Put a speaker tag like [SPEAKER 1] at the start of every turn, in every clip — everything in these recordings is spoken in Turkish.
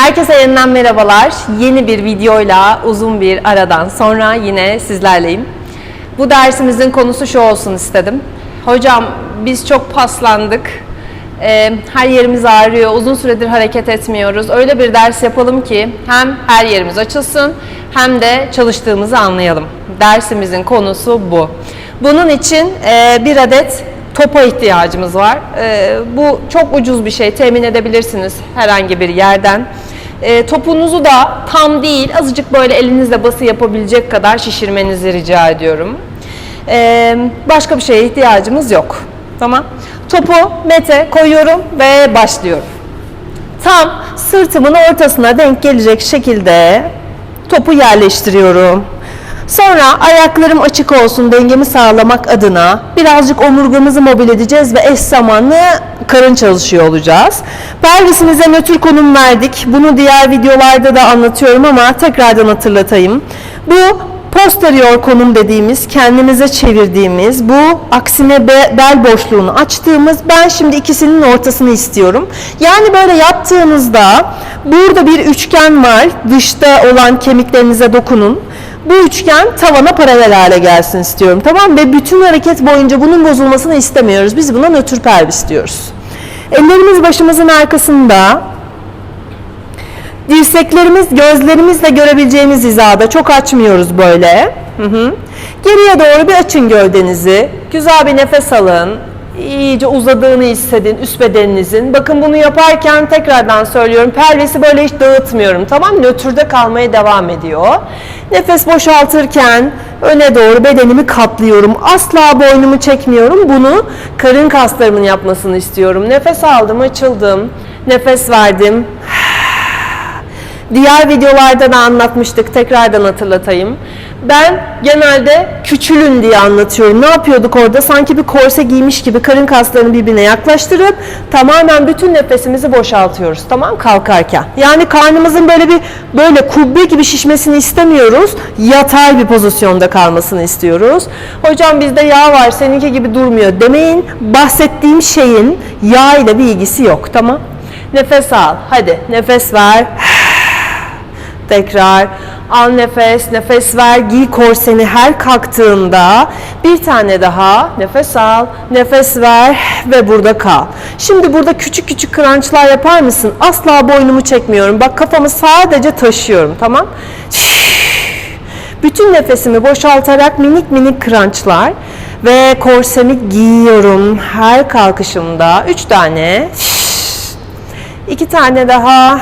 [SPEAKER 1] Herkese yeniden merhabalar. Yeni bir videoyla uzun bir aradan sonra yine sizlerleyim. Bu dersimizin konusu şu olsun istedim. Hocam biz çok paslandık. Ee, her yerimiz ağrıyor. Uzun süredir hareket etmiyoruz. Öyle bir ders yapalım ki hem her yerimiz açılsın hem de çalıştığımızı anlayalım. Dersimizin konusu bu. Bunun için e, bir adet topa ihtiyacımız var. Ee, bu çok ucuz bir şey. Temin edebilirsiniz herhangi bir yerden. Ee, topunuzu da tam değil, azıcık böyle elinizle bası yapabilecek kadar şişirmenizi rica ediyorum. Ee, başka bir şeye ihtiyacımız yok. Tamam. Topu mete koyuyorum ve başlıyorum. Tam sırtımın ortasına denk gelecek şekilde topu yerleştiriyorum. Sonra ayaklarım açık olsun dengemi sağlamak adına birazcık omurgamızı mobil edeceğiz ve eş zamanlı karın çalışıyor olacağız. Pelvisimize nötr konum verdik. Bunu diğer videolarda da anlatıyorum ama tekrardan hatırlatayım. Bu posterior konum dediğimiz, kendimize çevirdiğimiz, bu aksine be- bel boşluğunu açtığımız, ben şimdi ikisinin ortasını istiyorum. Yani böyle yaptığınızda burada bir üçgen var, dışta olan kemiklerinize dokunun. Bu üçgen tavana paralel hale gelsin istiyorum. Tamam? Ve bütün hareket boyunca bunun bozulmasını istemiyoruz. Biz buna nötr pelvis diyoruz. Ellerimiz başımızın arkasında. Dirseklerimiz gözlerimizle görebileceğimiz hizada. Çok açmıyoruz böyle. Hı hı. Geriye doğru bir açın gövdenizi. Güzel bir nefes alın. İyice uzadığını hissedin üst bedeninizin. Bakın bunu yaparken tekrardan söylüyorum. Pelvisi böyle hiç dağıtmıyorum. Tamam Nötrde kalmaya devam ediyor. Nefes boşaltırken öne doğru bedenimi katlıyorum. Asla boynumu çekmiyorum. Bunu karın kaslarımın yapmasını istiyorum. Nefes aldım, açıldım. Nefes verdim. Diğer videolarda da anlatmıştık. Tekrardan hatırlatayım. Ben genelde küçülün diye anlatıyorum. Ne yapıyorduk orada? Sanki bir korse giymiş gibi karın kaslarını birbirine yaklaştırıp tamamen bütün nefesimizi boşaltıyoruz. Tamam kalkarken. Yani karnımızın böyle bir böyle kubbe gibi şişmesini istemiyoruz. Yatay bir pozisyonda kalmasını istiyoruz. Hocam bizde yağ var seninki gibi durmuyor demeyin. Bahsettiğim şeyin yağ ile bir ilgisi yok. Tamam. Nefes al. Hadi nefes ver. Tekrar al nefes, nefes ver, giy korseni her kalktığında bir tane daha nefes al, nefes ver ve burada kal. Şimdi burada küçük küçük crunchlar yapar mısın? Asla boynumu çekmiyorum. Bak kafamı sadece taşıyorum tamam? Bütün nefesimi boşaltarak minik minik crunchlar ve korsemi giyiyorum her kalkışımda. Üç tane. iki tane daha.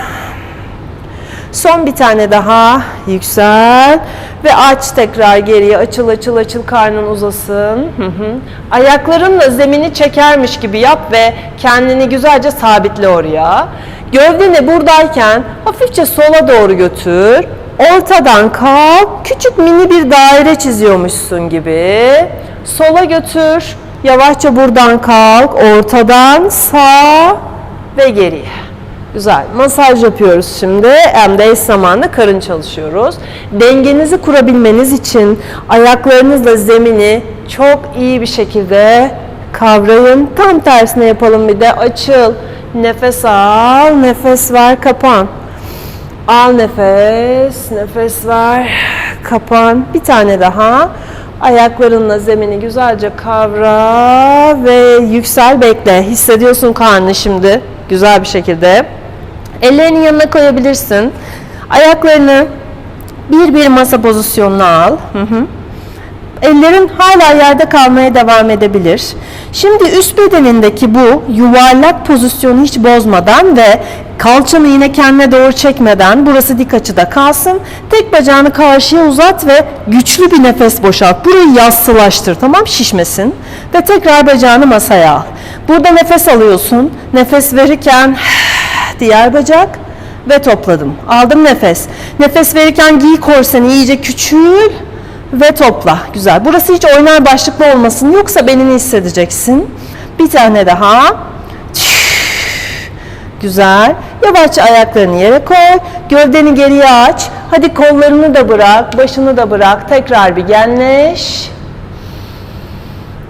[SPEAKER 1] Son bir tane daha yüksel ve aç tekrar geriye açıl açıl açıl karnın uzasın. Hı hı. Ayaklarınla zemini çekermiş gibi yap ve kendini güzelce sabitle oraya. Gövdeni buradayken hafifçe sola doğru götür. Ortadan kalk. Küçük mini bir daire çiziyormuşsun gibi. Sola götür. Yavaşça buradan kalk. Ortadan sağ ve geriye. Güzel. Masaj yapıyoruz şimdi. Hem de eş zamanlı karın çalışıyoruz. Dengenizi kurabilmeniz için ayaklarınızla zemini çok iyi bir şekilde kavrayın. Tam tersine yapalım bir de. Açıl. Nefes al. Nefes ver. Kapan. Al nefes. Nefes ver. Kapan. Bir tane daha. Ayaklarınla zemini güzelce kavra ve yüksel bekle. Hissediyorsun karnını şimdi güzel bir şekilde. Ellerini yanına koyabilirsin. Ayaklarını bir bir masa pozisyonuna al. Hı hı. Ellerin hala yerde kalmaya devam edebilir. Şimdi üst bedenindeki bu yuvarlak pozisyonu hiç bozmadan ve kalçanı yine kendine doğru çekmeden burası dik açıda kalsın. Tek bacağını karşıya uzat ve güçlü bir nefes boşalt. Burayı yassılaştır tamam şişmesin. Ve tekrar bacağını masaya al. Burada nefes alıyorsun. Nefes verirken diğer bacak ve topladım. Aldım nefes. Nefes verirken giy korseni iyice küçül ve topla. Güzel. Burası hiç oynar başlıklı olmasın. Yoksa benini hissedeceksin. Bir tane daha. Güzel. Yavaşça ayaklarını yere koy. Gövdeni geriye aç. Hadi kollarını da bırak. Başını da bırak. Tekrar bir genleş.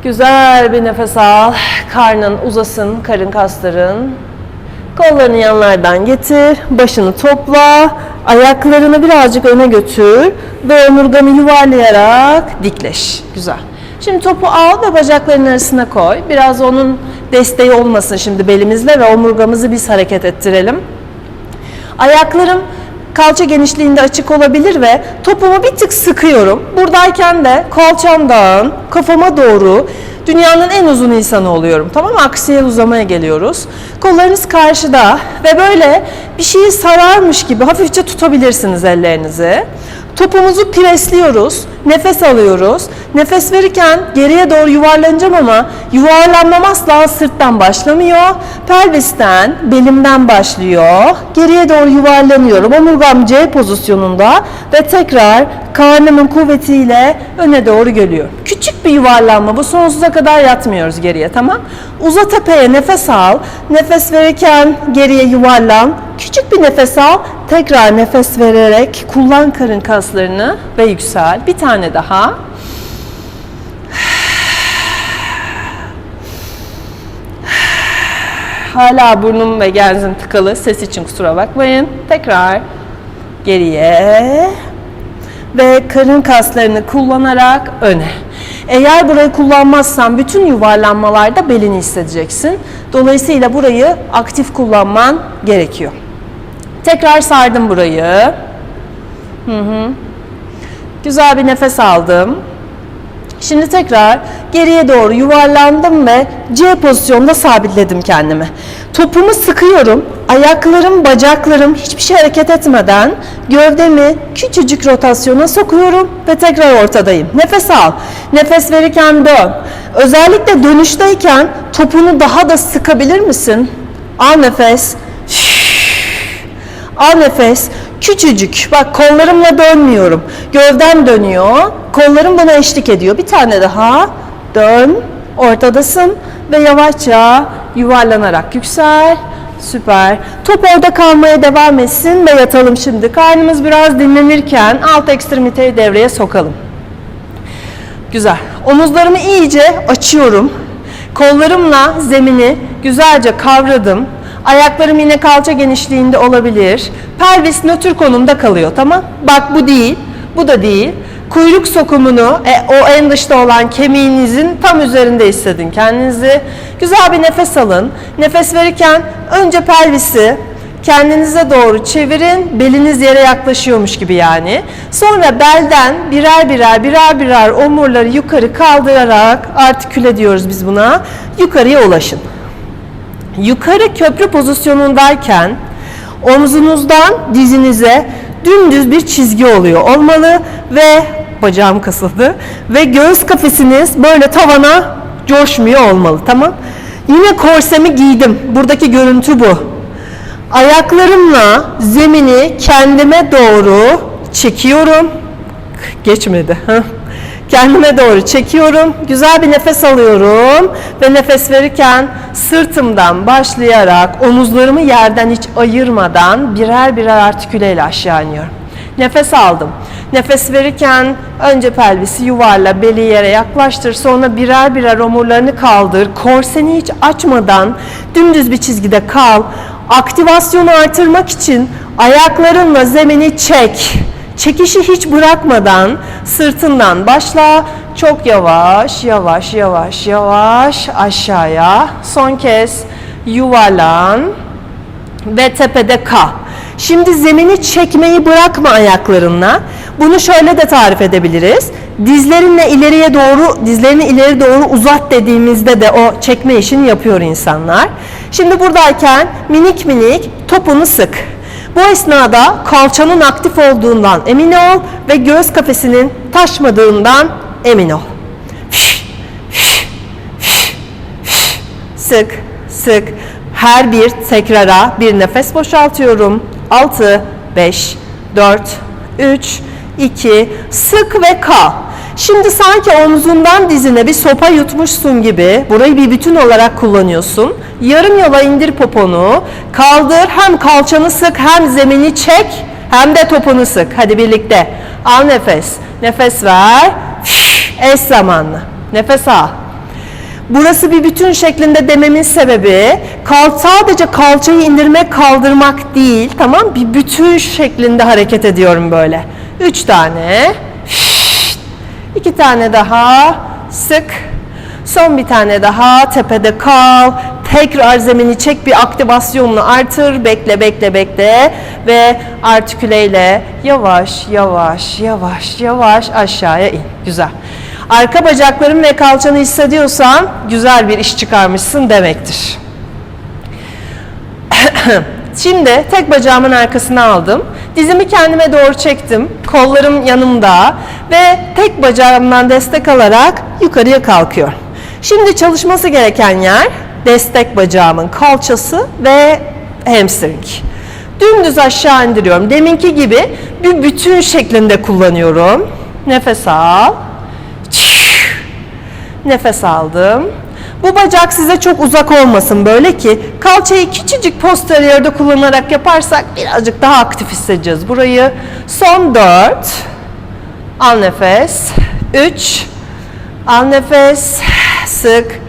[SPEAKER 1] Güzel bir nefes al. Karnın uzasın. Karın kasların. Kollarını yanlardan getir, başını topla, ayaklarını birazcık öne götür ve omurganı yuvarlayarak dikleş. Güzel. Şimdi topu al ve bacakların arasına koy. Biraz onun desteği olmasın şimdi belimizle ve omurgamızı biz hareket ettirelim. Ayaklarım kalça genişliğinde açık olabilir ve topumu bir tık sıkıyorum. Buradayken de kalçamdan kafama doğru dünyanın en uzun insanı oluyorum. Tamam mı? Aksiyel uzamaya geliyoruz. Kollarınız karşıda ve böyle bir şeyi sararmış gibi hafifçe tutabilirsiniz ellerinizi. Topumuzu presliyoruz, nefes alıyoruz. Nefes verirken geriye doğru yuvarlanacağım ama yuvarlanmam asla sırttan başlamıyor. Pelvisten, belimden başlıyor. Geriye doğru yuvarlanıyorum. Omurgam C pozisyonunda ve tekrar karnımın kuvvetiyle öne doğru geliyor. Küçük bir yuvarlanma bu. Sonsuza kadar yatmıyoruz geriye tamam. Uzat tepeye nefes al. Nefes verirken geriye yuvarlan. Küçük bir nefes al. Tekrar nefes vererek kullan karın kaslarını ve yüksel. Bir tane daha. Hala burnum ve genzim tıkalı. Ses için kusura bakmayın. Tekrar geriye ve karın kaslarını kullanarak öne. Eğer burayı kullanmazsan bütün yuvarlanmalarda belini hissedeceksin. Dolayısıyla burayı aktif kullanman gerekiyor. Tekrar sardım burayı. Hı hı. Güzel bir nefes aldım. Şimdi tekrar geriye doğru yuvarlandım ve C pozisyonda sabitledim kendimi. Topumu sıkıyorum. Ayaklarım, bacaklarım hiçbir şey hareket etmeden gövdemi küçücük rotasyona sokuyorum ve tekrar ortadayım. Nefes al. Nefes verirken dön. Özellikle dönüşteyken topunu daha da sıkabilir misin? Al nefes. Al nefes. Küçücük. Bak kollarımla dönmüyorum. Gövdem dönüyor. Kollarım bana eşlik ediyor. Bir tane daha. Dön. Ortadasın ve yavaşça yuvarlanarak yüksel. Süper. Top orada kalmaya devam etsin ve yatalım şimdi. Karnımız biraz dinlenirken alt ekstremiteyi devreye sokalım. Güzel. Omuzlarımı iyice açıyorum. Kollarımla zemini güzelce kavradım. Ayaklarım yine kalça genişliğinde olabilir. Pelvis nötr konumda kalıyor tamam? Bak bu değil, bu da değil. Kuyruk sokumunu e, o en dışta olan kemiğinizin tam üzerinde hissedin kendinizi. Güzel bir nefes alın. Nefes verirken önce pelvisi kendinize doğru çevirin. Beliniz yere yaklaşıyormuş gibi yani. Sonra belden birer birer birer birer omurları yukarı kaldırarak artiküle diyoruz biz buna. Yukarıya ulaşın. Yukarı köprü pozisyonundayken omzunuzdan dizinize dümdüz bir çizgi oluyor olmalı ve bacağım kasıldı ve göğüs kafesiniz böyle tavana coşmuyor olmalı tamam. Yine korsemi giydim. Buradaki görüntü bu. Ayaklarımla zemini kendime doğru çekiyorum. Geçmedi. Heh. Kendime doğru çekiyorum. Güzel bir nefes alıyorum ve nefes verirken sırtımdan başlayarak omuzlarımı yerden hiç ayırmadan birer birer artiküleyle aşağı iniyorum. Nefes aldım. Nefes verirken önce pelvisi yuvarla, beli yere yaklaştır. Sonra birer birer omurlarını kaldır. Korseni hiç açmadan dümdüz bir çizgide kal. Aktivasyonu artırmak için ayaklarınla zemini çek. Çekişi hiç bırakmadan sırtından başla. Çok yavaş, yavaş, yavaş, yavaş aşağıya. Son kez yuvarlan ve tepede kal. Şimdi zemini çekmeyi bırakma ayaklarınla. Bunu şöyle de tarif edebiliriz. Dizlerinle ileriye doğru, dizlerini ileri doğru uzat dediğimizde de o çekme işini yapıyor insanlar. Şimdi buradayken minik minik topunu sık. Bu esnada kalçanın aktif olduğundan emin ol ve göğüs kafesinin taşmadığından emin ol. Sık, sık. Her bir tekrara bir nefes boşaltıyorum. 6, 5, 4, 3, 2, sık ve kal. Şimdi sanki omzundan dizine bir sopa yutmuşsun gibi burayı bir bütün olarak kullanıyorsun. Yarım yola indir poponu, kaldır hem kalçanı sık hem zemini çek hem de topunu sık. Hadi birlikte. Al nefes. Nefes ver. Eş zamanlı. Nefes al. Burası bir bütün şeklinde dememin sebebi kal sadece kalçayı indirmek kaldırmak değil tamam bir bütün şeklinde hareket ediyorum böyle. Üç tane. İki tane daha sık. Son bir tane daha tepede kal. Tekrar zemini çek bir aktivasyonunu artır. Bekle bekle bekle ve artiküleyle yavaş yavaş yavaş yavaş aşağıya in. Güzel. Arka bacakların ve kalçanı hissediyorsan güzel bir iş çıkarmışsın demektir. Şimdi tek bacağımın arkasına aldım. Dizimi kendime doğru çektim. Kollarım yanımda ve tek bacağımdan destek alarak yukarıya kalkıyorum. Şimdi çalışması gereken yer destek bacağımın kalçası ve hamstring. Dümdüz aşağı indiriyorum. Deminki gibi bir bütün şeklinde kullanıyorum. Nefes al. Nefes aldım. Bu bacak size çok uzak olmasın böyle ki kalçayı küçücük posteriorda kullanarak yaparsak birazcık daha aktif hissedeceğiz burayı. Son 4. Al nefes. 3. Al nefes. Sık.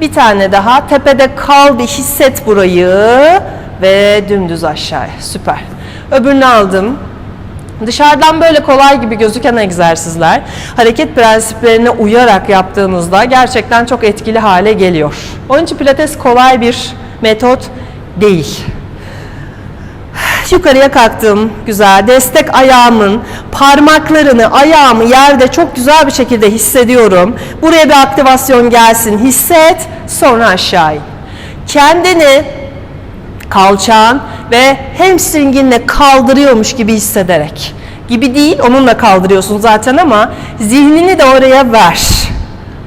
[SPEAKER 1] Bir tane daha. Tepede kal bir hisset burayı. Ve dümdüz aşağıya. Süper. Öbürünü aldım. Dışarıdan böyle kolay gibi gözüken egzersizler hareket prensiplerine uyarak yaptığınızda gerçekten çok etkili hale geliyor. Onun için pilates kolay bir metot değil. Yukarıya kalktım. Güzel. Destek ayağımın parmaklarını, ayağımı yerde çok güzel bir şekilde hissediyorum. Buraya bir aktivasyon gelsin. Hisset. Sonra aşağı in. Kendini kalçan ve hamstringinle kaldırıyormuş gibi hissederek. Gibi değil, onunla kaldırıyorsun zaten ama zihnini de oraya ver.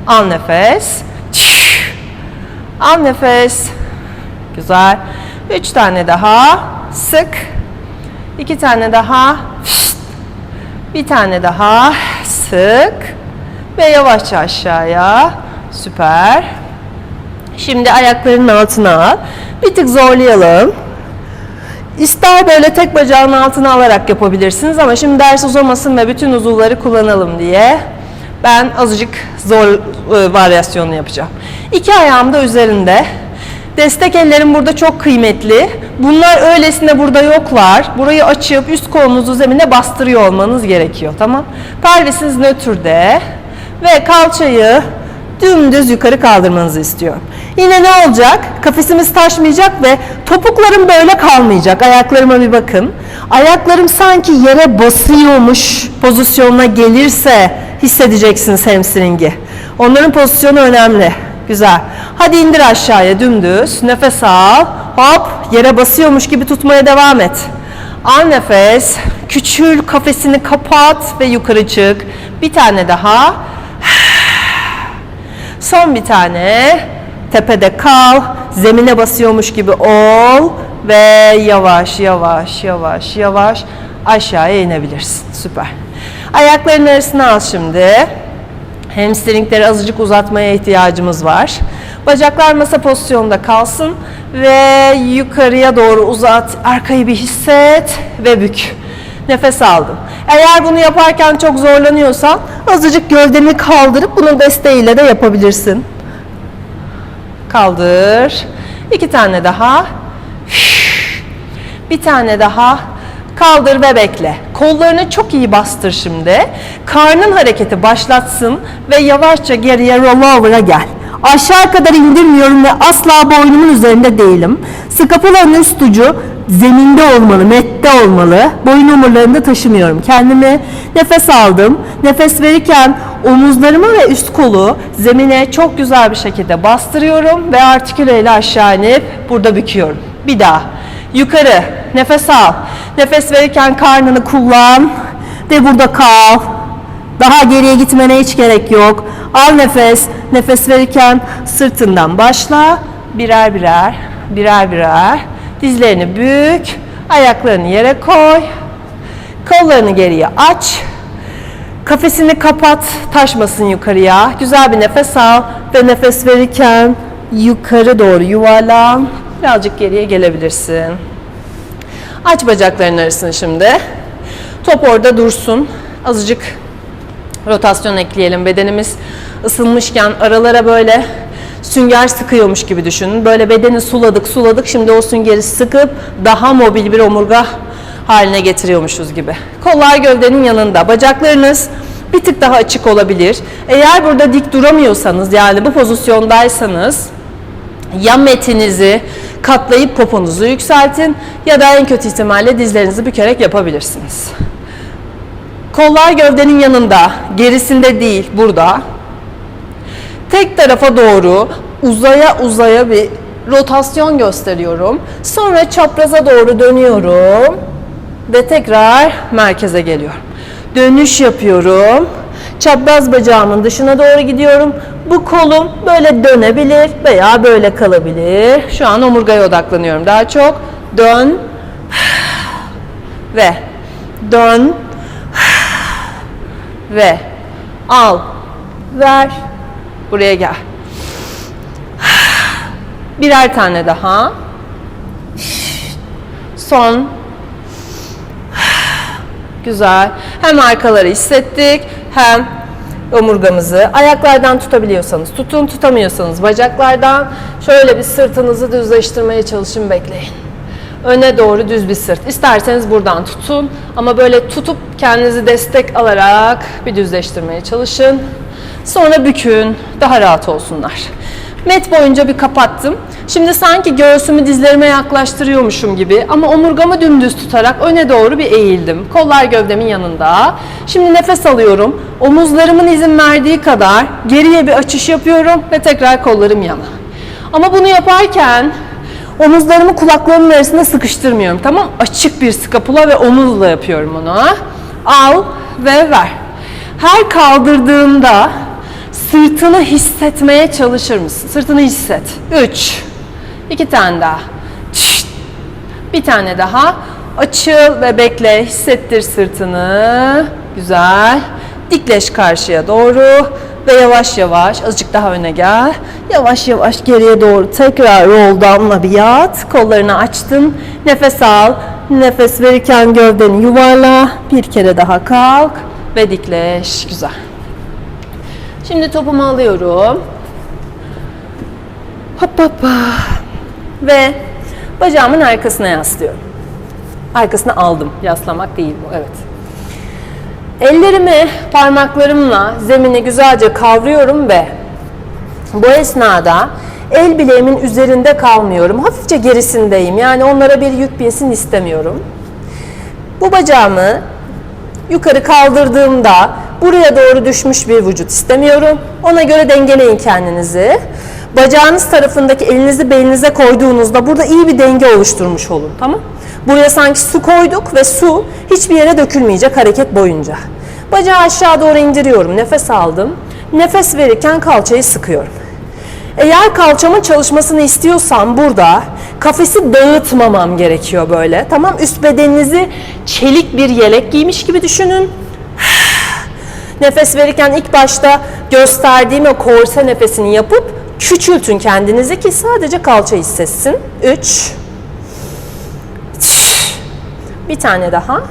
[SPEAKER 1] Al nefes. Al nefes. Güzel. Üç tane daha. Sık. İki tane daha. Bir tane daha. Sık. Ve yavaşça aşağıya. Süper. Şimdi ayaklarının altına al. Bir tık zorlayalım. İster böyle tek bacağın altına alarak yapabilirsiniz ama şimdi ders uzamasın ve bütün uzuvları kullanalım diye ben azıcık zor e, varyasyonunu yapacağım. İki ayağım da üzerinde. Destek ellerim burada çok kıymetli. Bunlar öylesine burada yoklar. Burayı açıp üst kolunuzu zemine bastırıyor olmanız gerekiyor. Tamam? Pelvisiniz nötrde ve kalçayı dümdüz yukarı kaldırmanızı istiyorum. Yine ne olacak? Kafesimiz taşmayacak ve topuklarım böyle kalmayacak. Ayaklarıma bir bakın. Ayaklarım sanki yere basıyormuş pozisyonuna gelirse hissedeceksiniz hamstringi. Onların pozisyonu önemli. Güzel. Hadi indir aşağıya dümdüz. Nefes al. Hop yere basıyormuş gibi tutmaya devam et. Al nefes. Küçül kafesini kapat ve yukarı çık. Bir tane daha. Son bir tane. Tepede kal. Zemine basıyormuş gibi ol. Ve yavaş yavaş yavaş yavaş aşağıya inebilirsin. Süper. Ayakların arasına al şimdi. Hamstringleri azıcık uzatmaya ihtiyacımız var. Bacaklar masa pozisyonunda kalsın ve yukarıya doğru uzat. Arkayı bir hisset ve bük. Nefes aldım. Eğer bunu yaparken çok zorlanıyorsan azıcık gövdeni kaldırıp bunun desteğiyle de yapabilirsin. Kaldır. İki tane daha. Bir tane daha. Kaldır ve bekle. Kollarını çok iyi bastır şimdi. Karnın hareketi başlatsın ve yavaşça geriye rollover'a gel. Aşağı kadar indirmiyorum ve asla boynumun üzerinde değilim. Skapulanın üst ucu zeminde olmalı, mette olmalı. Boyun omurlarında taşımıyorum. Kendimi nefes aldım. Nefes verirken omuzlarımı ve üst kolu zemine çok güzel bir şekilde bastırıyorum ve artiküleyle aşağı inip burada büküyorum. Bir daha. Yukarı. Nefes al. Nefes verirken karnını kullan ve burada kal. Daha geriye gitmene hiç gerek yok. Al nefes. Nefes verirken sırtından başla. Birer birer, birer birer. Dizlerini bük. Ayaklarını yere koy. Kollarını geriye aç. Kafesini kapat, taşmasın yukarıya. Güzel bir nefes al ve nefes verirken yukarı doğru yuvarlan. Birazcık geriye gelebilirsin. Aç bacakların arasını şimdi. Top orada dursun. Azıcık rotasyon ekleyelim. Bedenimiz ısınmışken aralara böyle Sünger sıkıyormuş gibi düşünün. Böyle bedeni suladık suladık şimdi o süngeri sıkıp daha mobil bir omurga haline getiriyormuşuz gibi. Kollar gövdenin yanında. Bacaklarınız bir tık daha açık olabilir. Eğer burada dik duramıyorsanız yani bu pozisyondaysanız ya metinizi katlayıp poponuzu yükseltin ya da en kötü ihtimalle dizlerinizi bükerek yapabilirsiniz. Kollar gövdenin yanında, gerisinde değil, burada. Tek tarafa doğru uzaya uzaya bir rotasyon gösteriyorum. Sonra çapraza doğru dönüyorum ve tekrar merkeze geliyorum. Dönüş yapıyorum. Çapraz bacağımın dışına doğru gidiyorum. Bu kolum böyle dönebilir veya böyle kalabilir. Şu an omurgaya odaklanıyorum daha çok. Dön ve dön ve al ver buraya gel. Birer tane daha. Son. Güzel. Hem arkaları hissettik hem omurgamızı ayaklardan tutabiliyorsanız tutun tutamıyorsanız bacaklardan şöyle bir sırtınızı düzleştirmeye çalışın bekleyin. Öne doğru düz bir sırt. İsterseniz buradan tutun ama böyle tutup kendinizi destek alarak bir düzleştirmeye çalışın. Sonra bükün. Daha rahat olsunlar. Met boyunca bir kapattım. Şimdi sanki göğsümü dizlerime yaklaştırıyormuşum gibi ama omurgamı dümdüz tutarak öne doğru bir eğildim. Kollar gövdemin yanında. Şimdi nefes alıyorum. Omuzlarımın izin verdiği kadar geriye bir açış yapıyorum ve tekrar kollarım yana. Ama bunu yaparken omuzlarımı kulaklarımın arasında sıkıştırmıyorum. Tamam? Açık bir skapula ve omuzla yapıyorum onu. Al ve ver. Her kaldırdığımda sırtını hissetmeye çalışır mısın? Sırtını hisset. 3 İki tane daha. Çıt. Bir tane daha. Açıl ve bekle. Hissettir sırtını. Güzel. Dikleş karşıya doğru ve yavaş yavaş azıcık daha öne gel. Yavaş yavaş geriye doğru tekrar roll down'la bir yat. Kollarını açtın. Nefes al. Nefes verirken gövdeni yuvarla. Bir kere daha kalk ve dikleş. Güzel. Şimdi topumu alıyorum. Hop hop. Ve bacağımın arkasına yaslıyorum. Arkasına aldım. Yaslamak değil bu. Evet. Ellerimi parmaklarımla zemini güzelce kavruyorum ve bu esnada el bileğimin üzerinde kalmıyorum. Hafifçe gerisindeyim. Yani onlara bir yük binsin istemiyorum. Bu bacağımı yukarı kaldırdığımda buraya doğru düşmüş bir vücut istemiyorum. Ona göre dengeleyin kendinizi. Bacağınız tarafındaki elinizi belinize koyduğunuzda burada iyi bir denge oluşturmuş olun. Tamam? Buraya sanki su koyduk ve su hiçbir yere dökülmeyecek hareket boyunca. Bacağı aşağı doğru indiriyorum. Nefes aldım. Nefes verirken kalçayı sıkıyorum. Eğer kalçamın çalışmasını istiyorsam burada kafesi dağıtmamam gerekiyor böyle. Tamam üst bedeninizi çelik bir yelek giymiş gibi düşünün. Nefes verirken ilk başta gösterdiğim o korse nefesini yapıp küçültün kendinizi ki sadece kalça hissetsin. 3 Bir tane daha.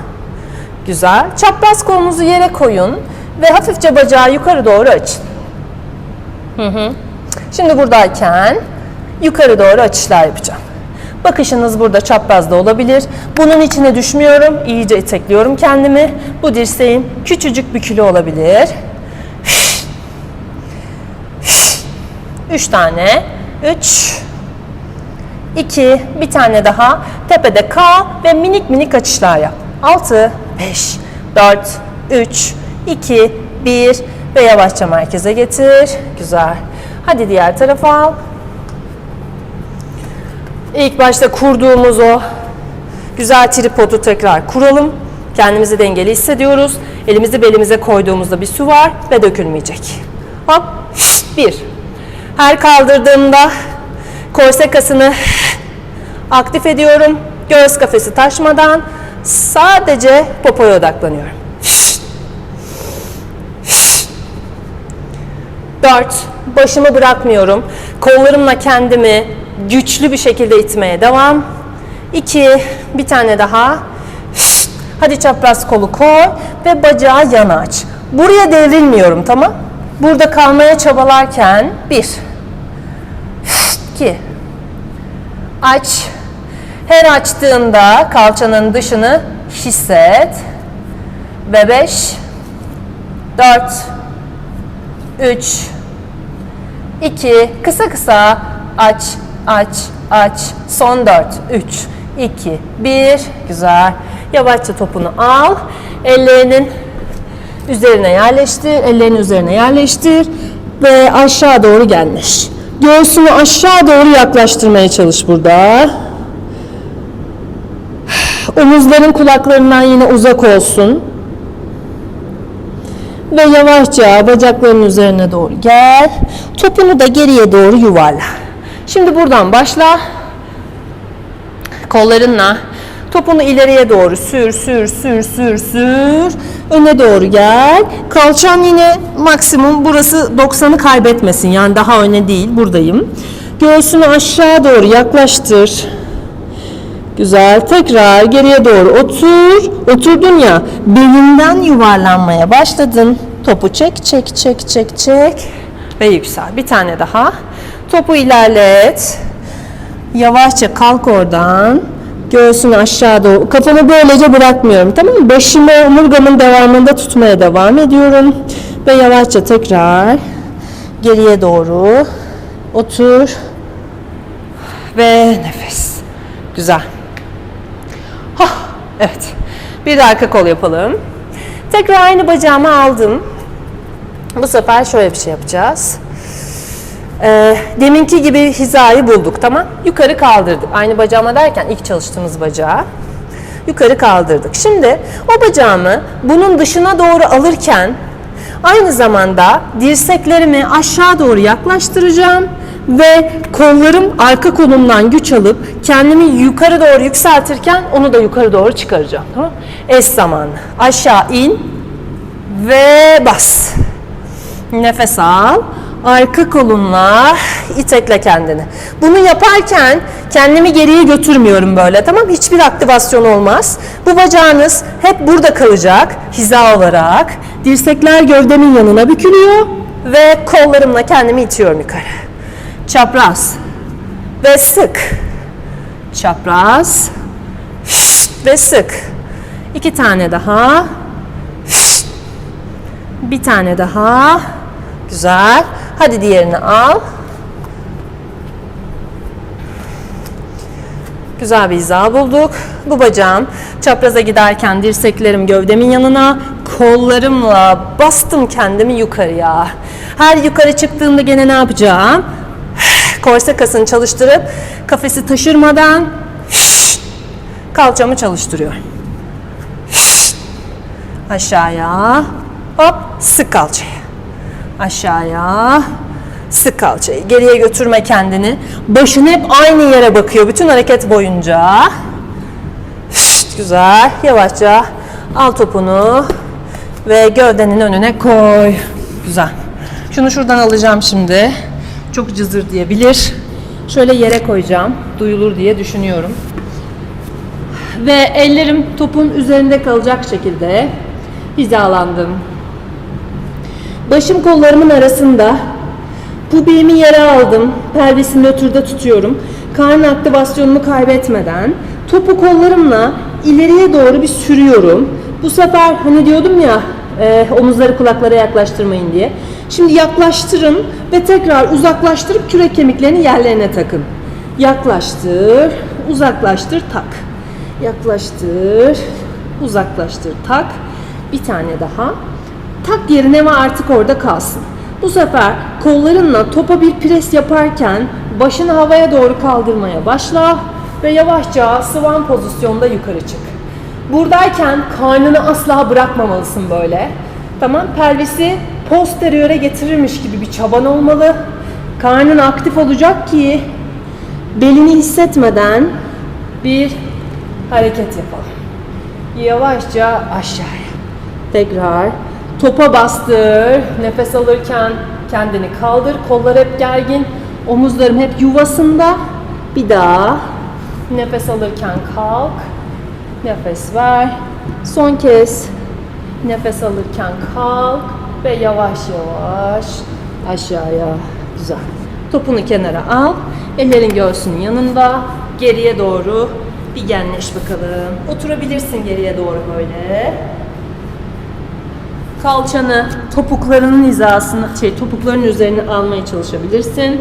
[SPEAKER 1] Güzel. Çapraz kolunuzu yere koyun ve hafifçe bacağı yukarı doğru açın. Hı hı. Şimdi buradayken yukarı doğru açışlar yapacağım. Bakışınız burada çaprazda olabilir. Bunun içine düşmüyorum. İyice itekliyorum kendimi. Bu dirseğim küçücük bükülü olabilir. Üç tane. Üç. iki, Bir tane daha. Tepede kal ve minik minik açışlar yap. Altı. Beş. Dört. Üç. iki, Bir. Ve yavaşça merkeze getir. Güzel. Hadi diğer tarafa al. İlk başta kurduğumuz o güzel tripodu tekrar kuralım. Kendimizi dengeli hissediyoruz. Elimizi belimize koyduğumuzda bir su var ve dökülmeyecek. Hop, bir. Her kaldırdığımda korse kasını aktif ediyorum. Göğüs kafesi taşmadan sadece popoya odaklanıyorum. Dört, başımı bırakmıyorum. Kollarımla kendimi güçlü bir şekilde itmeye devam. İki, bir tane daha. Hadi çapraz kolu koy ve bacağı yana aç. Buraya devrilmiyorum tamam. Burada kalmaya çabalarken bir, 2 Aç. Her açtığında kalçanın dışını hisset. Ve 5 4 3 2 kısa kısa aç aç aç. Son 4 3 2 1 güzel. Yavaşça topunu al. Ellerinin üzerine yerleştir. Ellerini üzerine yerleştir. Ve aşağı doğru gelmiş. Göğsünü aşağı doğru yaklaştırmaya çalış burada. Omuzların kulaklarından yine uzak olsun. Ve yavaşça bacakların üzerine doğru gel. Topunu da geriye doğru yuvarla. Şimdi buradan başla. Kollarınla topunu ileriye doğru sür, sür, sür, sür, sür. Öne doğru gel. Kalçan yine maksimum burası 90'ı kaybetmesin. Yani daha öne değil. Buradayım. Göğsünü aşağı doğru yaklaştır. Güzel. Tekrar geriye doğru otur. Oturdun ya belinden yuvarlanmaya başladın. Topu çek, çek, çek, çek, çek. Ve yüksel. Bir tane daha. Topu ilerlet. Yavaşça kalk oradan. Göğsünü aşağı doğru. Kafanı böylece bırakmıyorum. Tamam mı? Başımı omurgamın devamında tutmaya devam ediyorum. Ve yavaşça tekrar geriye doğru otur. Ve nefes. Güzel. Hah, evet. Bir de arka kol yapalım. Tekrar aynı bacağımı aldım. Bu sefer şöyle bir şey yapacağız. Ee, deminki gibi hizayı bulduk tamam. Yukarı kaldırdık. Aynı bacağıma derken ilk çalıştığımız bacağı. Yukarı kaldırdık. Şimdi o bacağımı bunun dışına doğru alırken aynı zamanda dirseklerimi aşağı doğru yaklaştıracağım ve kollarım arka kolumdan güç alıp kendimi yukarı doğru yükseltirken onu da yukarı doğru çıkaracağım. Tamam? Eş zamanlı. Aşağı in ve bas. Nefes al. Arka kolunla itekle kendini. Bunu yaparken kendimi geriye götürmüyorum böyle tamam Hiçbir aktivasyon olmaz. Bu bacağınız hep burada kalacak hiza olarak. Dirsekler gövdemin yanına bükülüyor ve kollarımla kendimi itiyorum yukarı. Çapraz ve sık. Çapraz ve sık. İki tane daha. Bir tane daha. Güzel. Hadi diğerini al. Güzel bir hiza bulduk. Bu bacağım çapraza giderken dirseklerim gövdemin yanına, kollarımla bastım kendimi yukarıya. Her yukarı çıktığımda gene ne yapacağım? Korse kasını çalıştırıp kafesi taşırmadan kalçamı çalıştırıyorum. Aşağıya. Hop sık kalçayı. Aşağıya. Sık kalçayı. Geriye götürme kendini. Başın hep aynı yere bakıyor bütün hareket boyunca. Şşt, güzel. Yavaşça al topunu ve gövdenin önüne koy. Güzel. Şunu şuradan alacağım şimdi. Çok cızır diyebilir. Şöyle yere koyacağım. Duyulur diye düşünüyorum. Ve ellerim topun üzerinde kalacak şekilde hizalandım. Başım kollarımın arasında. Pubiğimi yere aldım. Pelvisi nötrde tutuyorum. Karın aktivasyonumu kaybetmeden topu kollarımla ileriye doğru bir sürüyorum. Bu sefer hani diyordum ya e, omuzları kulaklara yaklaştırmayın diye. Şimdi yaklaştırın ve tekrar uzaklaştırıp kürek kemiklerini yerlerine takın. Yaklaştır, uzaklaştır, tak. Yaklaştır, uzaklaştır, tak. Bir tane daha. Tak yerine ve artık orada kalsın. Bu sefer kollarınla topa bir pres yaparken başını havaya doğru kaldırmaya başla ve yavaşça sıvan pozisyonda yukarı çık. Buradayken karnını asla bırakmamalısın böyle. Tamam, pelvisi posteriöre getirirmiş gibi bir çaban olmalı. Karnın aktif olacak ki belini hissetmeden bir hareket yapalım. Yavaşça aşağıya. Tekrar topa bastır. Nefes alırken kendini kaldır. Kollar hep gergin. Omuzlarım hep yuvasında. Bir daha. Nefes alırken kalk. Nefes ver. Son kez. Nefes alırken kalk ve yavaş yavaş aşağıya. Güzel. Topunu kenara al. Ellerin göğsünün yanında. Geriye doğru bir genleş bakalım. Oturabilirsin geriye doğru böyle. Kalçanı topuklarının hizasını, şey topukların üzerine almaya çalışabilirsin.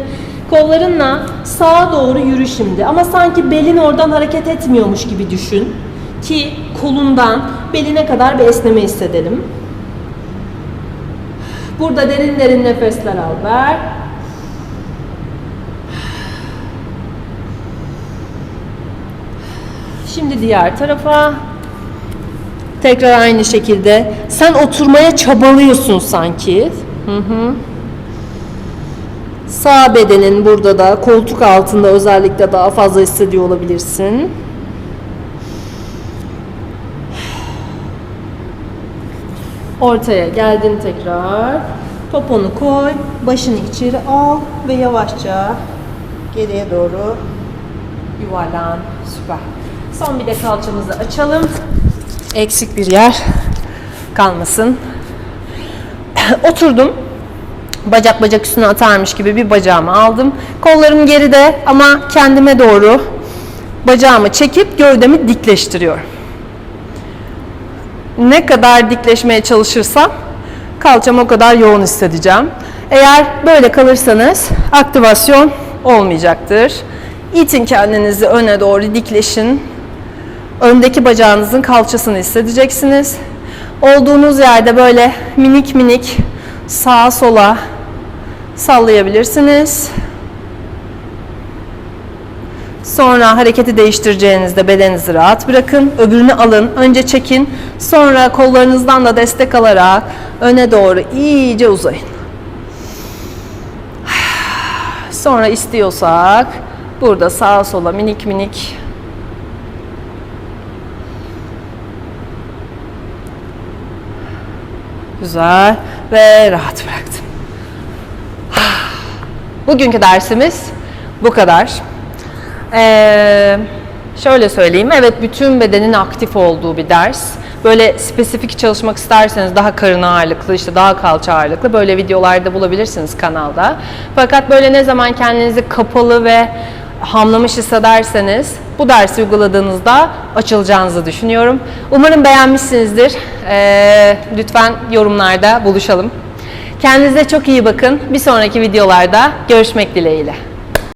[SPEAKER 1] Kollarınla sağa doğru yürü şimdi. Ama sanki belin oradan hareket etmiyormuş gibi düşün. Ki kolundan beline kadar bir esneme hissedelim. Burada derin derin nefesler al ver. Şimdi diğer tarafa. Tekrar aynı şekilde. Sen oturmaya çabalıyorsun sanki. Hı hı. Sağ bedenin burada da koltuk altında özellikle daha fazla hissediyor olabilirsin. Ortaya geldin tekrar. Poponu koy, başını içeri al ve yavaşça geriye doğru yuvarlan. Süper. Son bir de kalçamızı açalım. Eksik bir yer kalmasın. Oturdum. Bacak bacak üstüne atarmış gibi bir bacağımı aldım. Kollarım geride ama kendime doğru bacağımı çekip gövdemi dikleştiriyorum. Ne kadar dikleşmeye çalışırsam kalçam o kadar yoğun hissedeceğim. Eğer böyle kalırsanız aktivasyon olmayacaktır. İtin kendinizi öne doğru dikleşin. Öndeki bacağınızın kalçasını hissedeceksiniz. Olduğunuz yerde böyle minik minik sağa sola sallayabilirsiniz. Sonra hareketi değiştireceğinizde bedeninizi rahat bırakın. Öbürünü alın. Önce çekin. Sonra kollarınızdan da destek alarak öne doğru iyice uzayın. Sonra istiyorsak burada sağa sola minik minik Güzel ve rahat bıraktım. Bugünkü dersimiz bu kadar. Ee, şöyle söyleyeyim, evet bütün bedenin aktif olduğu bir ders. Böyle spesifik çalışmak isterseniz daha karın ağırlıklı, işte daha kalça ağırlıklı böyle videolarda bulabilirsiniz kanalda. Fakat böyle ne zaman kendinizi kapalı ve hamlamış hissederseniz bu dersi uyguladığınızda açılacağınızı düşünüyorum. Umarım beğenmişsinizdir. Ee, lütfen yorumlarda buluşalım. Kendinize çok iyi bakın. Bir sonraki videolarda görüşmek dileğiyle.